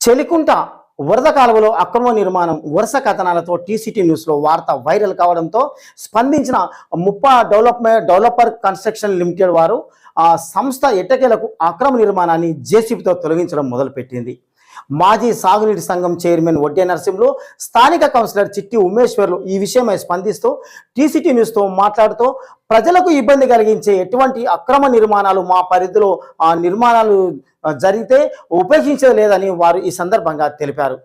చెలికుంట వరద కాలువలో అక్రమ నిర్మాణం వరుస కథనాలతో టీసీటీ న్యూస్లో వార్త వైరల్ కావడంతో స్పందించిన Muppa development developer construction limited వారు ఆ సంస్థ ఎట్టకేలకు అక్రమ నిర్మాణాన్ని జేసీబీతో తొలగించడం మొదలుపెట్టింది. మాజీ సాగునీటి సంఘం చైర్మన్ వడ్డే నరసింహులు స్థానిక కౌన్సిలర్ చిట్టి ఉమేశ్వర్లు ఈ విషయమై స్పందిస్తూ టీసీటీ న్యూస్తో మాట్లాడుతూ ప్రజలకు ఇబ్బంది కలిగించే ఎటువంటి అక్రమ నిర్మాణాలు మా పరిధిలో ఆ నిర్మాణాలు జరిగితే ఉపేక్షించలేదని లేదని వారు ఈ సందర్భంగా తెలిపారు.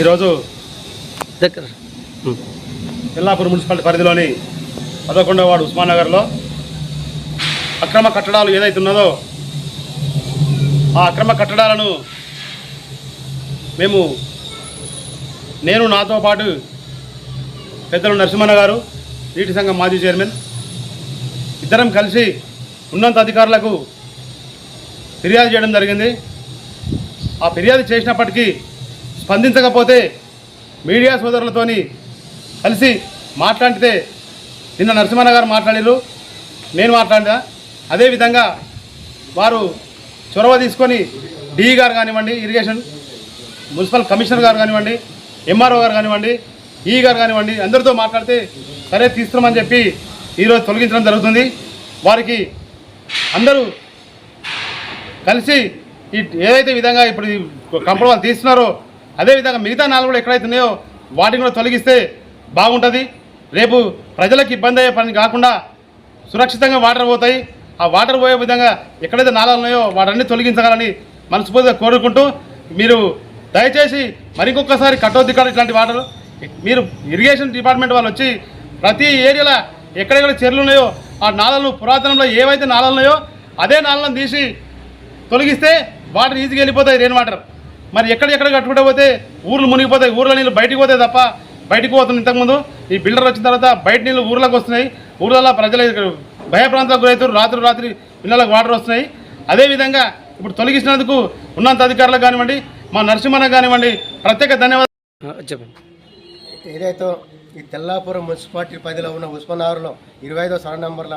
ఈరోజు దగ్గర. ఎల్లాపూర్ మున్సిపాలిటీ పరిధిలోని పదకొండవ వార్డు ఉస్మాన్ నగర్లో అక్రమ కట్టడాలు ఏదైతే ఉన్నదో ఆ అక్రమ కట్టడాలను మేము నేను నాతో పాటు పెద్దలు నరసింహన్న గారు నీటి సంఘం మాజీ చైర్మన్ ఇద్దరం కలిసి ఉన్నత అధికారులకు ఫిర్యాదు చేయడం జరిగింది. ఆ ఫిర్యాదు చేసినప్పటికీ స్పందించకపోతే మీడియా సోదరులతోని కలిసి మాట్లాడితే నిన్న నరసింహన్న గారు మాట్లాడారు నేను మాట్లాడినా. అదేవిధంగా వారు చొరవ తీసుకొని డిఈ గారు కానివ్వండి ఇరిగేషన్ మున్సిపల్ కమిషనర్ గారు కానివ్వండి ఎంఆర్ఓ గారు కానివ్వండి ఈ గారు కానివ్వండి అందరితో మాట్లాడితే సరే తీస్తున్నామని చెప్పి ఈరోజు తొలగించడం జరుగుతుంది. వారికి అందరూ కలిసి ఈ ఏదైతే విధంగా ఇప్పుడు కంపెనీ వాళ్ళు తీస్తున్నారో అదేవిధంగా మిగతా నాలుగు కూడా ఎక్కడైతే ఉన్నాయో వాటిని కూడా తొలగిస్తే బాగుంటుంది. రేపు ప్రజలకు ఇబ్బంది అయ్యే పని కాకుండా సురక్షితంగా వాటర్ పోతాయి. ఆ వాటర్ పోయే విధంగా ఎక్కడైతే నాళాలు ఉన్నాయో వాటన్ని తొలగించగలని మనస్ఫూర్తిగా కోరుకుంటూ మీరు దయచేసి మరికొకసారి కట్టొద్దు ఇక్కడ ఇట్లాంటి వాటర్ మీరు ఇరిగేషన్ డిపార్ట్మెంట్ వాళ్ళు వచ్చి ప్రతి ఏరియాలో ఎక్కడెక్కడ చెర్లు ఉన్నాయో ఆ నాళాలను పురాతనంలో ఏవైతే నాళాలు ఉన్నాయో అదే నాళాలను తీసి తొలగిస్తే వాటర్ ఈజీగా వెళ్ళిపోతాయి రెయిన్ వాటర్. మరి ఎక్కడెక్కడ కట్టుకుంటే పోతే ఊర్లు మునిగిపోతాయి ఊర్లో నీళ్ళు బయటికి పోతాయి తప్ప. బయటికి పోతుంది ఇంతకుముందు ఈ బిల్డర్ వచ్చిన తర్వాత బయట నీళ్ళు ఊర్లోకి వస్తున్నాయి. ఊర్లలో ప్రజలు భయప్రాంతాలకు గురవుతారు రాత్రి రాత్రి ఇళ్ళకి వాటర్ వస్తున్నాయి. అదేవిధంగా ఇప్పుడు తొలగించినందుకు ఉన్నంత అధికారులకు కానివ్వండి మా నరసింహన్న కానివ్వండి ప్రత్యేక ధన్యవాదాలు. చెప్పండి. ఏదైతే ఈ తెల్లాపురం మున్సిపాలిటీ పరిధిలో ఉన్న ఉస్మానారులో ఇరవై ఐదో సర నంబర్ల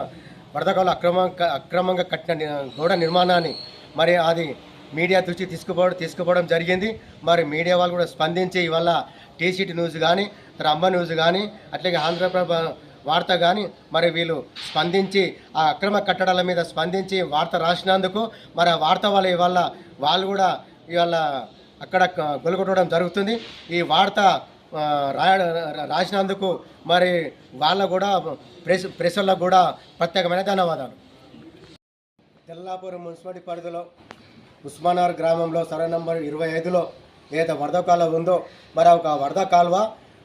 వరదకాలు అక్రమంగా అక్రమంగా కట్టిన గోడ నిర్మాణాన్ని మరి అది మీడియా దృష్టి తీసుకుపోవడం తీసుకుపోవడం జరిగింది. మరి మీడియా వాళ్ళు కూడా స్పందించి ఇవాళ టీసీటీ న్యూస్ కానీ రమ్మ న్యూస్ కానీ అట్లాగే ఆంధ్రప్రభ వార్త కానీ మరి వీళ్ళు స్పందించి ఆ అక్రమ కట్టడాల మీద స్పందించి వార్త రాసినందుకు మరి ఆ వార్త వల్ల ఇవాళ వాళ్ళు కూడా ఇవాళ అక్కడ క- గొలుగొట్టడం జరుగుతుంది. ఈ వార్త రాయ రాసినందుకు మరి వాళ్ళ కూడా ప్రెస్ ప్రెస్ వాళ్ళకు కూడా ప్రత్యేకమైన ధన్యవాదాలు. తెల్లాపురం మున్సిపాలిటీ పరిధిలో ఉస్మానార్ గ్రామంలో సర్వే నంబర్ ఇరవై ఐదులో ఏదైతే వరద కాలువ ఉందో మరి ఒక వరద కాలువ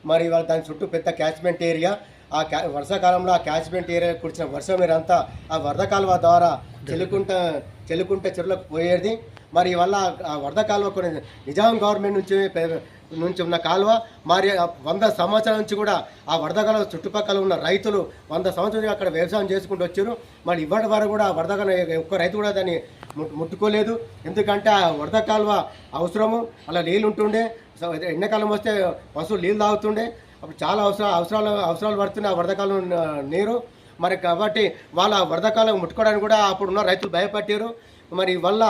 మరి వాళ్ళ దాని చుట్టూ పెద్ద క్యాచ్మెంట్ ఏరియా ఆ క్యా వర్షాకాలంలో ఆ క్యాచ్మెంట్ ఏరియా కురిసిన వర్షం మీరంతా ఆ వరద కాలువ ద్వారా చెల్లుకుంట చెల్లుకుంట చెరువులకు పోయేది. మరి వల్ల వరద కాలువ కొన్ని నిజాం గవర్నమెంట్ నుంచి నుంచి ఉన్న కాలువ మరి వంద సంవత్సరాల నుంచి కూడా ఆ వరద కాలువ చుట్టుపక్కల ఉన్న రైతులు వంద సంవత్సరాలు అక్కడ వ్యవసాయం చేసుకుంటూ వచ్చారు. మరి ఇవ్వడం వరకు కూడా వరద ఒక్క రైతు కూడా దాన్ని ముట్టుకోలేదు. ఎందుకంటే ఆ వరద కాలువ అవసరము అలా నీళ్ళు ఉంటుండే. ఎండాకాలం వస్తే పశువులు నీళ్ళు తాగుతుండే. అప్పుడు చాలా అవసర అవసరాలు అవసరాలు పడుతున్నాయి ఆ వరదకాలం నీరు. మరి కాబట్టి వాళ్ళ వరద కాలం ముట్టుకోవడానికి కూడా అప్పుడున్న రైతులు భయపట్టారు మరి వల్ల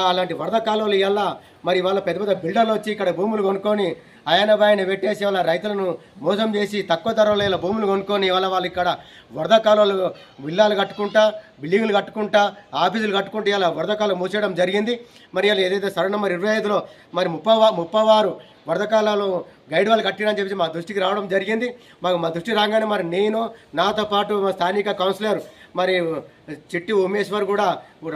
అలాంటి వరద కాలువలు ఇవాళ మరి వాళ్ళ పెద్ద పెద్ద బిల్డర్లు వచ్చి ఇక్కడ భూములు కొనుక్కొని ఆయన బాయన పెట్టేసి వాళ్ళ రైతులను మోసం చేసి తక్కువ ధరలో ఇలా భూములు కొనుక్కొని ఇవాళ వాళ్ళు ఇక్కడ వరద కాలువలు విల్లాలు కట్టుకుంటా బిల్డింగ్లు కట్టుకుంటా ఆఫీసులు కట్టుకుంటూ ఇలా వరద కాలం మూసేయడం జరిగింది. మరి ఇలా ఏదైతే సరణ నెంబర్ ఇరవై ఐదులో మరి ముప్పవ ముప్పవారు వరదకాలాలు గైడ్ వాళ్ళు కట్టినని చెప్పి మా దృష్టికి రావడం జరిగింది. మాకు మా దృష్టి రాగానే మరి నేను నాతో పాటు మా స్థానిక కౌన్సిలర్ మరి చిట్టి ఉమేశ్వర్ కూడా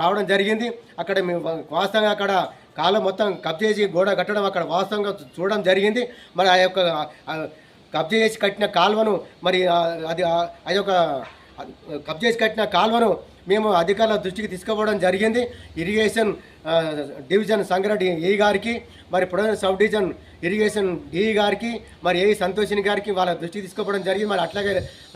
రావడం జరిగింది. అక్కడ మేము వాస్తవంగా అక్కడ కాలం మొత్తం కబ్జేసి చేసి గోడ కట్టడం అక్కడ వాస్తవంగా చూడడం జరిగింది. మరి ఆ యొక్క ఆ కబ్జా చేసి కట్టిన కాలువను మరి అది ఆ- అది ఒక కబ్జేసి చేసి కట్టిన కాలువను మేము అధికారుల దృష్టికి తీసుకుపోవడం జరిగింది. ఇరిగేషన్ డివిజన్ సంగారెడ్డి ఏ గారికి మరి production sub division irrigation DE గారికి మరి ఏ సంతోషిని గారికి వాళ్ళ దృష్టికి తీసుకోవడం జరిగింది. మరి అట్లాగే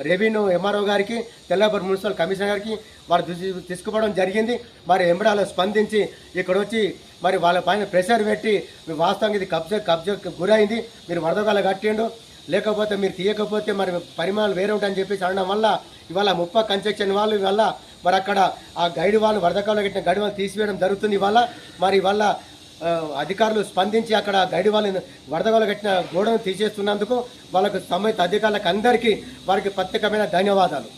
రెవెన్యూ ఎంఆర్ఓ గారికి తెల్లపూర్ మున్సిపల్ కమిషనర్ గారికి వాళ్ళ దృష్టి తీసుకుపోవడం జరిగింది. మరి ఎంబడాలో స్పందించి ఇక్కడ వచ్చి మరి వాళ్ళ పైన ప్రెషర్ పెట్టి వాస్తవంగా ఇది కబ్జా కబ్జా గురైంది. మీరు వరదగాల కట్టిండు. లేకపోతే మీరు తీయకపోతే మరి పరిమాణాలు వేరే ఉంటాయని చెప్పేసి అనడం వల్ల ఇవాళ ముప్ప కన్స్ట్రక్షన్ వాళ్ళు ఇవాళ మరి అక్కడ ఆ గైడ్ వాళ్ళు వరదకాలు కట్టిన గైడ్ వాళ్ళు తీసివేయడం జరుగుతుంది ఇవాళ. మరి ఇవాళ అధికారులు స్పందించి అక్కడ గైడ్ వాళ్ళని వరదగాలు కట్టిన గోడను తీసేస్తున్నందుకు వాళ్ళకు సంబంధిత అధికారులకు అందరికీ వారికి ప్రత్యేకమైన ధన్యవాదాలు.